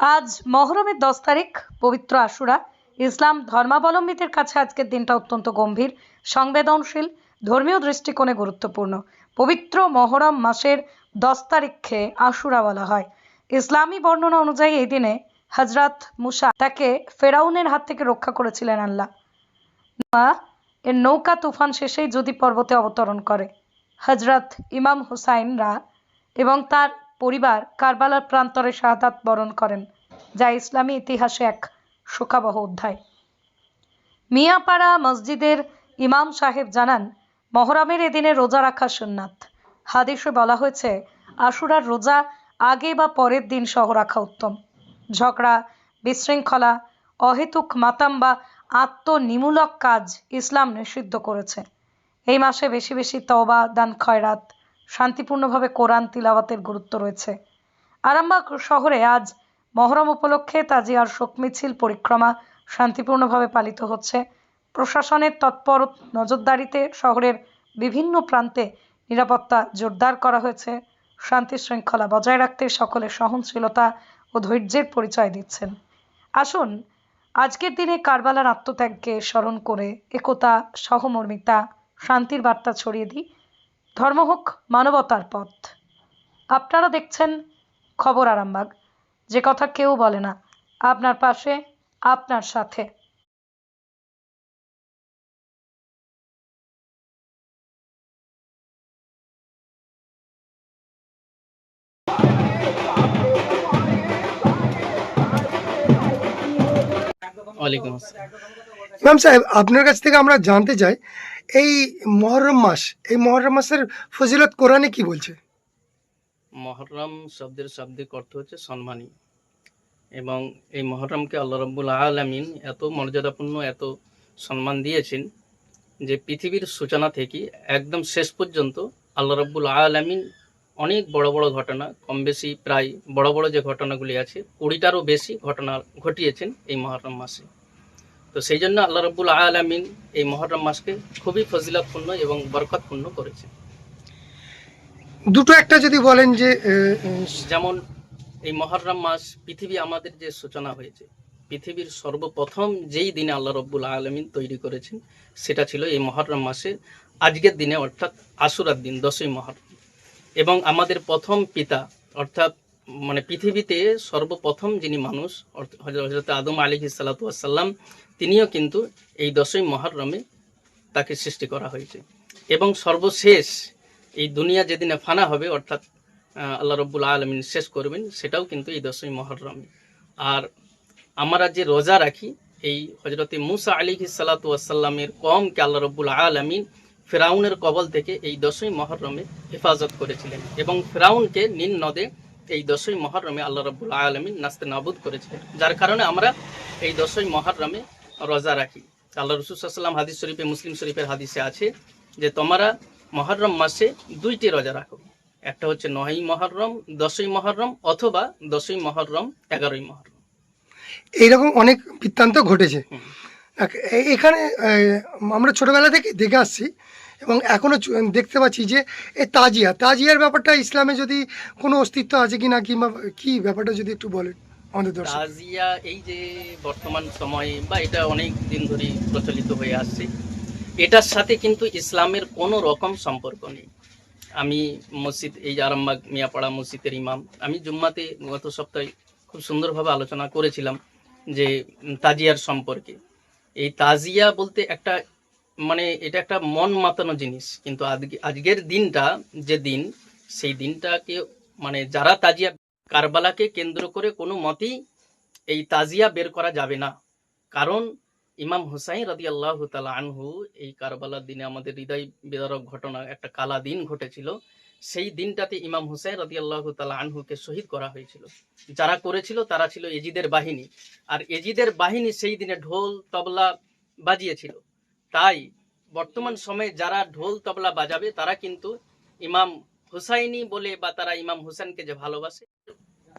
আজ মহরমের দশ তারিখ, পবিত্র আশুরা। ইসলাম ধর্মাবলম্বীদের কাছে আজকের দিনটা অত্যন্ত গম্ভীর, সংবেদনশীল, ধর্মীয় দৃষ্টিকোণে গুরুত্বপূর্ণ। পবিত্র মহরম মাসের দশ তারিখকে আশুরা বলা হয়। ইসলামী বর্ণনা অনুযায়ী এই দিনে হজরত মুসা তাকে ফেরাউনের হাত থেকে রক্ষা করেছিলেন আল্লাহ। এর নৌকা তুফান শেষেই যদি পর্বতে অবতরণ করে। হজরত ইমাম হুসাইনরা এবং তার পরিবার কারবালার প্রান্তরে শাহাদাত বরণ করেন, যা ইসলামী ইতিহাসে এক শোকাবহ অধ্যায়। মিয়াপাড়া মসজিদের ইমাম সাহেব জানান, মহরমের এদিনে রোজা রাখা সুন্নাত। হাদিসে বলা হয়েছে, আশুরার রোজা আগে বা পরের দিন সহ রাখা উত্তম। ঝগড়া, বিশৃঙ্খলা, অহেতুক মাতাম বা আত্মনিমূলক কাজ ইসলাম নিষিদ্ধ করেছে। এই মাসে বেশি বেশি তওবা, দান, খয়রাত শান্তিপূর্ণভাবে কোরআন তিলাওয়াতের গুরুত্ব রয়েছে। আরামবাগ শহরে আজ মহরম উপলক্ষে তাজিয়ার শোক মিছিল পরিক্রমা শান্তিপূর্ণভাবে পালিত হচ্ছে। প্রশাসনের তৎপর নজরদারিতে শহরের বিভিন্ন প্রান্তে নিরাপত্তা জোরদার করা হয়েছে। শান্তি শৃঙ্খলা বজায় রাখতে সকলে সহনশীলতা ও ধৈর্যের পরিচয় দিচ্ছেন। আসুন, আজকের দিনে কারবালার আত্মত্যাগকে স্মরণ করে একতা, সহমর্মিতা, শান্তির বার্তা ছড়িয়ে দিই। ধর্ম হোক মানবতার পথ। আপনারা দেখছেন খবর আরামবাগ। যে কথা কেউ বলে না আপনার পাশে আপনার সাথে। ওয়ালাইকুম আসসালাম। ইমাম সাহেব আপনার কাছ থেকে আমরা জানতে চাই এই মহরম মাস, এই মহরম মাসের ফজিলত কোরআনে কি বলছে? মহরম শব্দের শাব্দিক অর্থ হচ্ছে সম্মানী। এবং এই মহরমকে আল্লাহ রব্বুল আলমিন এত মর্যাদাপূর্ণ, এত সম্মান দিয়েছেন যে পৃথিবীর সূচনা থেকে একদম শেষ পর্যন্ত আল্লাহ রব্বুল আলমিন অনেক বড় বড় ঘটনা, কম বেশি প্রায় বড় বড় যে ঘটনাগুলি আছে, কুড়িটারও বেশি ঘটনা ঘটিয়েছেন এই মহরম মাসে। তো সেই জন্য আল্লাহ রব্বুল আলমিন এই মহরম মাসকে খুবই ফজিলতপূর্ণ এবং বরকতপূর্ণ করেছে দুটো একটা যদি বলেন যে যেমন এই মহরম মাস পৃথিবী আমাদের যে সূচনা হয়েছে পৃথিবীর সর্বপ্রথম যেই দিনে আল্লাহ রব্বুল আলমিন তৈরি করেছেন সেটা ছিল এই মহরম মাসে আজকের দিনে অর্থাৎ আশুরার দিন দশই মহরম। এবং আমাদের প্রথম পিতা অর্থাৎ মানে পৃথিবীতে সর্বপ্রথম যিনি মানুষ হজরত আদম আলী সাল্লাতাম তিনিও কিন্তু এই দশই মহরমে তাকে সৃষ্টি করা হয়েছে। এবং সর্বশেষ এই দুনিয়া যেদিনে ফানা হবে, অর্থাৎ আল্লাহ রব্বুল আলমিন শেষ করবেন, সেটাও কিন্তু এই দশই মহরমে। আর আমরা যে রোজা রাখি, এই হজরতে মুসা আলী সাল্লাতামের কমকে আল্লাহ রব্বুল আলমিন ফেরাউনের কবল থেকে এই দশই মহরমে হেফাজত করেছিলেন। এবং ফেরাউনকে নীল নদে এই দশই মহরমে আল্লাহ রব্বুল আলমিন নাস্তে নাবুদ করেছিলেন। যার কারণে আমরা এই দশই মহরমে রোজা রাখি। আল্লাহ রসুল্লাহাম হাদিস শরীফে মুসলিম শরীফের হাদিসে আছে যে তোমরা মহরম মাসে দুইটি রোজা রাখো। একটা হচ্ছে নয়ই মহরম দশই মহরম অথবা দশই মহরম এগারোই মহরম। এইরকম অনেক বৃত্তান্ত ঘটেছে। এখানে আমরা ছোটবেলা থেকে দেখে আসছি এবং এখনও দেখতে পাচ্ছি যে এই তাজিয়া, তাজিয়ার ব্যাপারটা ইসলামে যদি কোনো অস্তিত্ব আছে কি না কিংবা কী ব্যাপারটা যদি একটু বলেন তাজিয়া এই যে বর্তমান সময়ে বা এটা অনেক দিন ধরে প্রচলিত হয়ে আসছে, এটার সাথে কিন্তু ইসলামের কোনো রকম সম্পর্ক নেই। আমি মসজিদ, এই আরামবাগ মিয়াপাড়া মসজিদের ইমাম, আমি জুম্মাতে গত সপ্তাহে খুব সুন্দরভাবে আলোচনা করেছিলাম যে তাজিয়ার সম্পর্কে। এই তাজিয়া বলতে একটা মানে এটা একটা মন মাতানো জিনিস। কিন্তু আজকের দিনটা যে দিন, সেই দিনটাকে মানে যারা তাজিয়া, কারবালাকে কেন্দ্র করে কোনো মতেই এই তাজিয়া বের করা যাবে না। কারণ ইমাম হুসাইন রাদি আল্লাহ আনহু এই কারবালার দিনে আমাদের হৃদয় বিদারক ঘটনা, একটা কালা দিন ঘটেছিল। সেই দিনটাতে ইমাম হুসাইন রাদি আল্লাহ তালা আনহুকে শহীদ করা হয়েছিল। যারা করেছিল তারা ছিল এজিদের বাহিনী। আর এজিদের বাহিনী সেই দিনে ঢোল, তবলা বাজিয়েছিল। তাই বর্তমান সময়ে যারা ঢোল তবলা বাজাবে, তারা কিন্তু ইমাম হুসাইনি বলে বা তারা ইমাম হুসেনকে যে ভালোবাসে,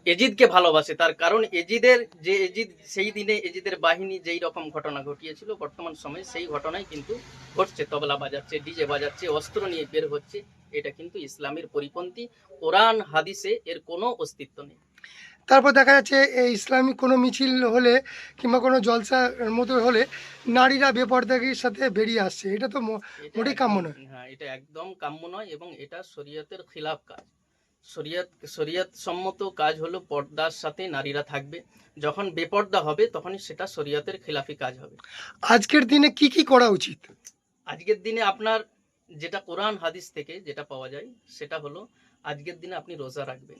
এজিদকে ভালোবাসে। তার কারণ এজিদের, যে এজিদ, সেই দিনে এজিদের বাহিনী যেই রকম ঘটনা ঘটিয়েছিল, বর্তমান সময়ে সেই ঘটনাই কিন্তু ঘটছে। তবলা বাজাচ্ছে, ডিজে বাজাচ্ছে, অস্ত্র নিয়ে বের হচ্ছে, এটা কিন্তু ইসলামের পরিপন্থী। কোরআন, হাদিসে এর কোনো অস্তিত্ব নেই। তারপর দেখা যাচ্ছে এই ইসলামিক কোনো মিছিল হলে কিংবা কোনো জলসার মতো হলে নারীরা বেপর্দাগির সাথে বেরিয়ে আসছে। এটা তো মোটেই কাম্য নয়। হ্যাঁ এটা একদম কাম্য নয় এবং এটা শরীয়তের খিলাফ কাজ। শরীয়ত শরীয়ত সম্মত কাজ হলো পর্দার সাথে নারীরা থাকবে। যখন বেপর্দা হবে তখনই সেটা শরীয়তের খিলাফি কাজ হবে। আজকের দিনে কি কি করা উচিত? আজকের দিনে আপনার যেটা কোরআন হাদিস থেকে যেটা পাওয়া যায় সেটা হলো আজকের দিনে আপনি রোজা রাখবেন।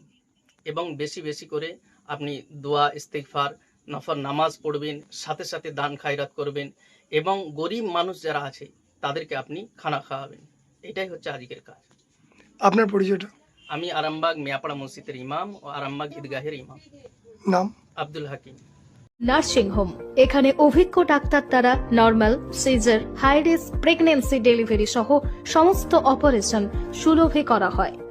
এবং বেশি বেশি করে আপনি দোয়া ইস্তেগফার নফর নামাজ পড়বেন সাথে সাথে দান খায়রাত করবেন এবং গরিব মানুষ যারা আছে তাদেরকে আপনি খানা খাওয়াবেন। এটাই হচ্ছে আজকের কাজ। আপনার পরিচয়টা? আমি আরামবাগ মিয়াপাড়া মসজিদের ইমাম ও আরামবাগ ঈদগাহের ইমাম। নাম? আব্দুল হাকিম। নার্সিং হোম এখানে অভিজ্ঞ ডাক্তার দ্বারা normal caesar high risk pregnancy delivery সহ সমস্ত অপারেশন সুলভে করা হয়।